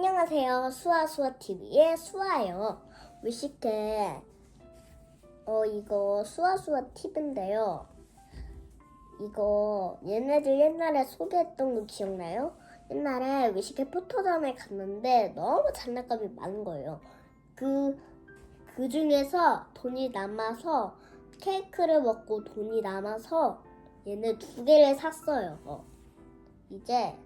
안녕하세요. 수아수아TV의 수아예요. 위시케, 어, 이거 수아수아 TV인데요. 이거 얘네들 옛날에 소개했던 거 기억나요? 옛날에 위시케 포토전에 갔는데 너무 장난감이 많은 거예요. 그, 그 중에서 돈이 남아서 케이크를 먹고 돈이 남아서 얘네 두 개를 샀어요. 이제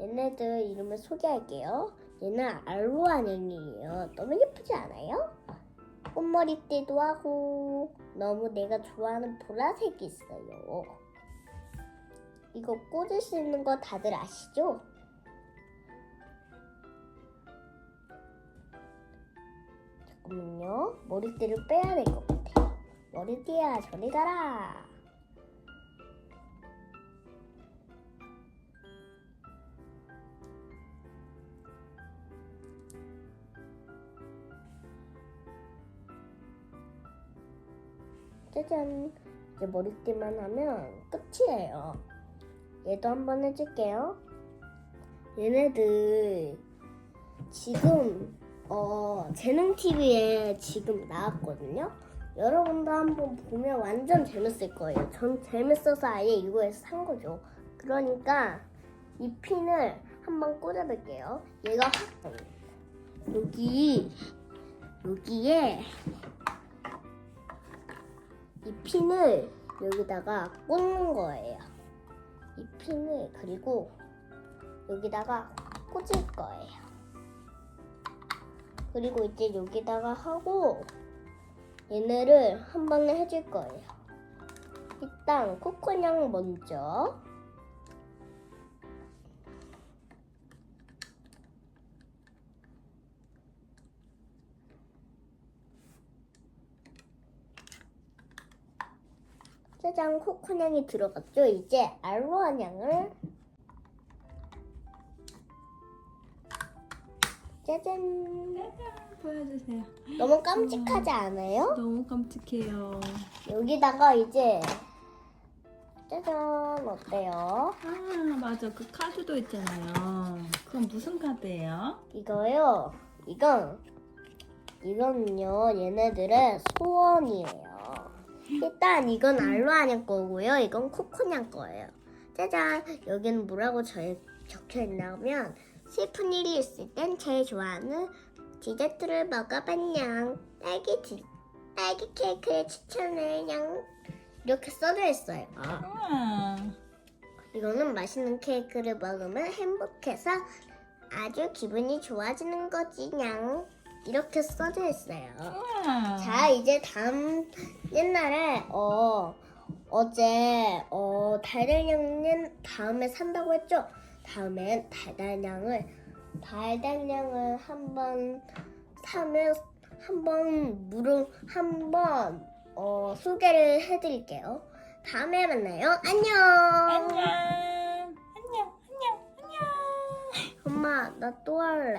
얘네들 이름을 소개할게요. 얘는 알로아냥이에요. 너무 예쁘지 않아요? 꽃머리띠도 하고 너무 내가 좋아하는 보라색이 있어요. 이거 꽂을 수 있는 거 다들 아시죠? 잠깐만요. 머리띠를 빼야 될 것 같아요. 머리띠야 저리 가라. 짜잔. 이제 머리띠만 하면 끝이에요. 얘도 한번 해줄게요. 얘네들 지금 어 재능 TV에 지금 나왔거든요. 여러분도 한번 보면 완전 재밌을 거예요. 전 재밌어서 아예 이거에서 산 거죠. 그러니까 이 핀을 한번 꽂아볼게요. 얘가 여기 여기에 이 핀을 여기다가 꽂는 거예요. 이 핀을 그리고 여기다가 꽂을 거예요. 그리고 이제 여기다가 하고 얘네를 한 번에 해줄 거예요. 일단 코코냥 먼저 짜잔 코코냥이 들어갔죠? 이제 알로아냥을 짜잔 보여주세요. 너무 깜찍하지 않아요? 너무 깜찍해요. 여기다가 이제 짜잔 어때요? 아 맞아 그 카드도 있잖아요. 그건 무슨 카드예요? 이거요 이건 이건요 얘네들의 소원이에요 일단 이건 알로아냥 거고요. 이건 코코냥 거예요. 짜잔. 여기는 뭐라고 적- 적혀있냐면 슬픈 일이 있을 땐 제일 좋아하는 디저트를 먹어봤냥 딸기 디, 딸기 케이크를 추천해냥 이렇게 써져 있어요. 우와 이거는 맛있는 케이크를 먹으면 행복해서 아주 기분이 좋아지는 거지냥 이렇게 써져 있어요. 우와. 자 이제 다음 옛날에 어 어제 어 달달냥은 다음에 산다고 했죠. 다음엔 달달냥을 달달냥을 한번 사면 한번 물을 한번 어 소개를 해드릴게요. 다음에 만나요. 안녕. 안녕 안녕 안녕 안녕. 엄마 나 또 할래.